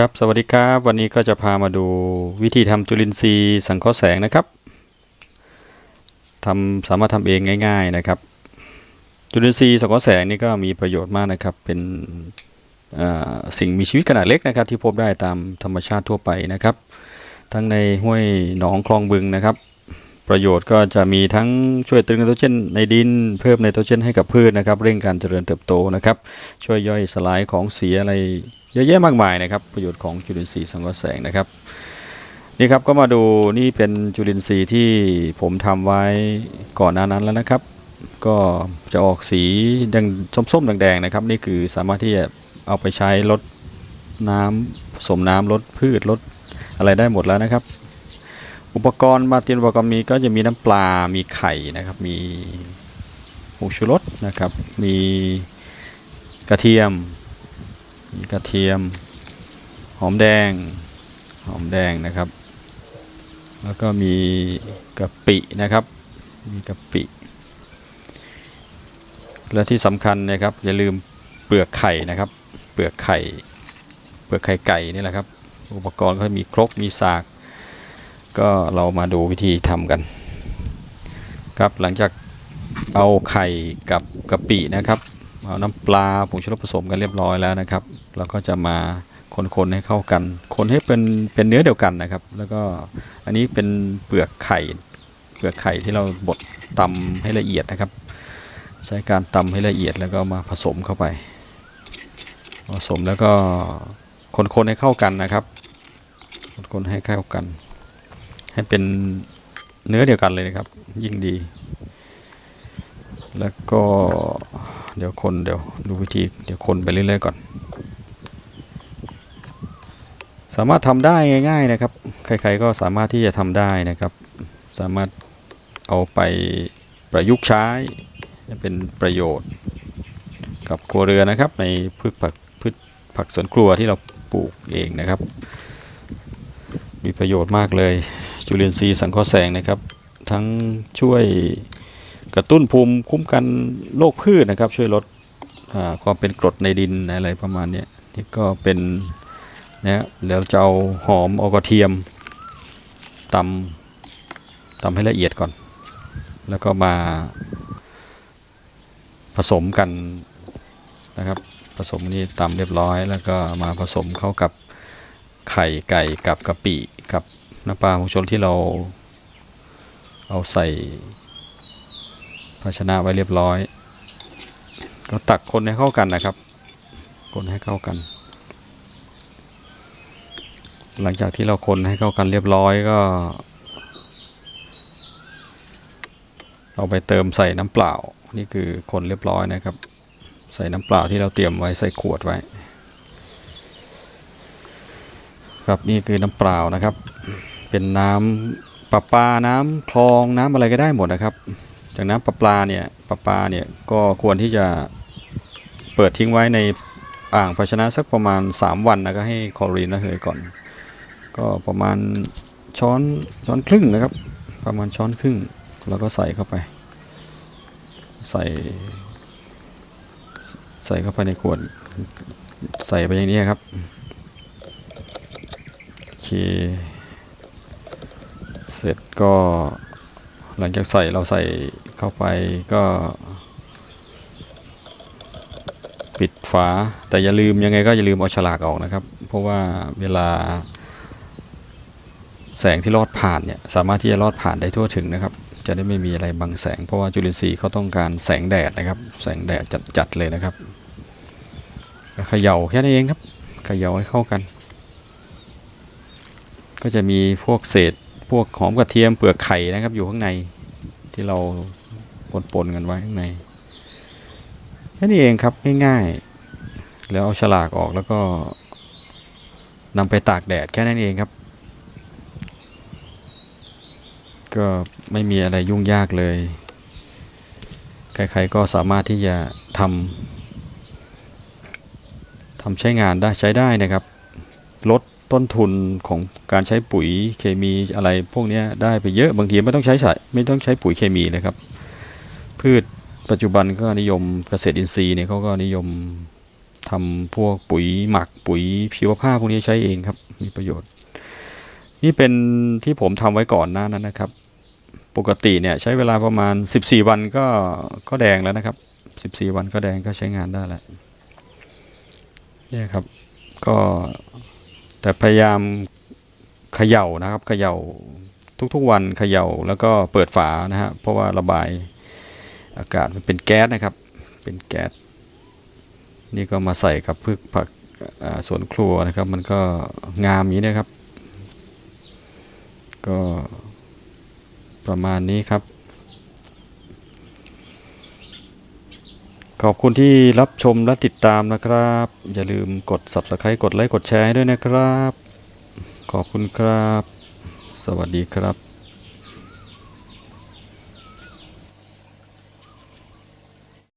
ครับ สวัสดีครับ วันนี้ก็จะพามาดูวิธีทำจุลินทรีย์สังเคราะห์แสงนะครับทำสามารถทำเองง่าย ๆนะครับ จุลินทรีย์สังเคราะห์แสงนี่ก็มีประโยชน์มากนะครับ เป็นสิ่งมีชีวิตขนาดเล็กนะครับ ที่พบได้ตามธรรมชาติทั่วไปนะครับ ทั้งในห้วยหนองคลองบึงนะครับ ประโยชน์ก็จะมีทั้งช่วยเติมไนโตรเจนในดิน เพิ่มไนโตรเจนให้กับพืชนะครับ เร่งการเจริญเติบโตนะครับ ช่วยย่อยสลายของเสียอะไร เยอะแยะมากมายนะครับ ประโยชน์ของจุลินทรีย์สังเคราะห์แสงนะครับ นี่ครับก็มาดูนี่เป็นจุลินทรีย์ที่ผมทำไว้ก่อนหน้านั้นแล้วนะครับ ก็จะออกสีแดงส้มๆแดงๆนะครับ นี่คือสามารถที่จะเอาไปใช้ลดน้ำผสมน้ำลดพืชลดอะไรได้หมดแล้วนะครับ อุปกรณ์มาเตรียมอุปกรณ์มีก็จะมีน้ำปลา มีไข่นะครับ มีผงชูรสนะครับ มีกระเทียม มีกระเทียม หอมแดง หอมแดงนะครับ แล้วก็มีกะปินะครับ มีกะปิ และที่สำคัญนะครับ อย่าลืมเปลือกไข่นะครับ เปลือกไข่ เปลือกไข่ไก่นี่แหละครับ อุปกรณ์ก็มีครก มีสาก ก็เรามาดูวิธีทำกัน ครับ หลังจากเอาไข่กับกะปินะครับ เอาน้ำปลาผงชูรสผสมกันเรียบร้อยแล้วนะครับ เราก็จะมาคนๆให้เข้ากัน คนให้เป็นเป็นเนื้อเดียวกันนะครับ แล้วก็อันนี้เป็นเปลือกไข่เปลือกไข่ที่เราบดตำให้ละเอียดนะครับ ใช้การตำให้ละเอียดแล้วก็มาผสมเข้าไป ผสมแล้วก็คนๆให้เข้ากันนะครับคนๆให้เข้ากัน ให้เป็นเนื้อเดียวกันเลยนะครับ ยิ่งดี แล้วก็เดี๋ยวคนเดี๋ยวดูวิธีเดี๋ยวคนไปเรื่อยๆก่อน สามารถทำได้ง่าย ๆนะครับ ใครๆก็สามารถที่จะทำได้นะครับ สามารถเอาไปประยุกต์ใช้เป็นประโยชน์ กับครัวเรือนนะครับ ในพืชผักพืชผักสวนครัวที่เราปลูกเองนะครับ มีประโยชน์มากเลยจุลินทรีย์สังเคราะห์แสงนะครับ ทั้งช่วยกระตุ้นภูมิคุ้มกันโรคพืชนะครับ ช่วยลดความเป็นกรดในดินอะไรประมาณนี้นี่ก็เป็น นะฮะแล้วจะเอาหอมเอากระเทียมตำตำให้ละเอียดก่อน แล้วก็มาผสมกันนะครับ ผสมนี่ตำเรียบร้อย แล้วก็มาผสมเข้ากับไข่ไก่กับกะปิกับน้ำปลาผงชูรสที่เราเอาใส่ภาชนะไว้เรียบร้อย ก็ตักคนให้เข้ากันนะครับ คนให้เข้ากัน หลังจากที่เราคนให้เข้ากันเรียบร้อยก็ เอาไปเติมใส่น้ำเปล่า นี่คือคนเรียบร้อยนะครับ ใส่น้ำเปล่าที่เราเตรียมไว้ใส่ขวดไว้ ครับนี่คือน้ำเปล่านะครับ เป็นน้ำประปาน้ำคลองน้ำอะไรก็ได้หมดนะครับ จากน้ำประปาเนี่ยประปาเนี่ยก็ควรที่จะเปิดทิ้งไว้ในอ่างภาชนะสักประมาณ 3 วันนะก็ให้คลอรีนระเหยก่อน ก็ประมาณช้อนช้อนครึ่งนะครับ ประมาณช้อนครึ่งแล้วก็ใส่เข้าไป ใส่ ใส่เข้าไปในขวด ใส่ไปอย่างนี้ครับโอเคเสร็จก็หลังจากใส่เราใส่เข้าไปก็ ปิดฝาแต่อย่าลืมยังไงก็อย่าลืมเอาฉลากออกนะครับ เพราะว่าเวลา แสงที่ลอดผ่านเนี่ยสามารถที่จะลอดผ่านได้ทั่วถึงนะครับ จะได้ไม่มีอะไรบังแสง เพราะว่าจุลินทรีย์เขาต้องการแสงแดดนะครับ แสงแดดจัดๆเลยนะครับเขย่าแค่นั้นเองครับเขย่าให้เข้ากัน ก็จะมีพวกเศษพวกหอมกระเทียมเปลือกไข่นะครับ อยู่ข้างในที่เราปนๆกันไว้ข้างในแค่นี้เองครับง่ายๆแล้วเอาฉลากออกแล้วก็นำไปตากแดดแค่นั้นเองครับ ก็ไม่มีอะไรยุ่งยากเลย ใครๆก็สามารถที่จะทำทำใช้งานได้ใช้ได้นะครับ ลดต้นทุนของการใช้ปุ๋ยเคมีอะไรพวกนี้ได้ไปเยอะบางทีไม่ต้องใช้สายไม่ต้องใช้ปุ๋ยเคมีเลยครับ พืชปัจจุบันก็นิยมเกษตรอินทรีย์เนี่ยเขาก็นิยมทำพวกปุ๋ยหมักปุ๋ยชีวภาพพวกนี้ใช้เองครับมีประโยชน์ นี่เป็นที่ผมทำไว้ก่อนหน้านั้นนะครับ ปกติเนี่ยใช้เวลาประมาณ 14 วันก็ก็แดงแล้วนะครับ 14 วันก็แดงก็ใช้งานได้แล้วเนี่ยครับก็แต่พยายามเขย่านะครับเขย่าทุกๆวันเขย่าแล้วก็เปิดฝานะฮะเพราะว่าระบายอากาศมันเป็นแก๊สนะครับ เป็นแก๊สนี่ก็มาใส่กับพืชผักสวนครัวนะครับ มันก็งามอย่างนี้นะครับ ก็ ประมาณนี้ครับ ขอบคุณที่รับชมและติดตามนะครับ อย่าลืมกด subscribe กดไลค์กดแชร์ให้ด้วยนะครับ ขอบคุณครับ สวัสดีครับ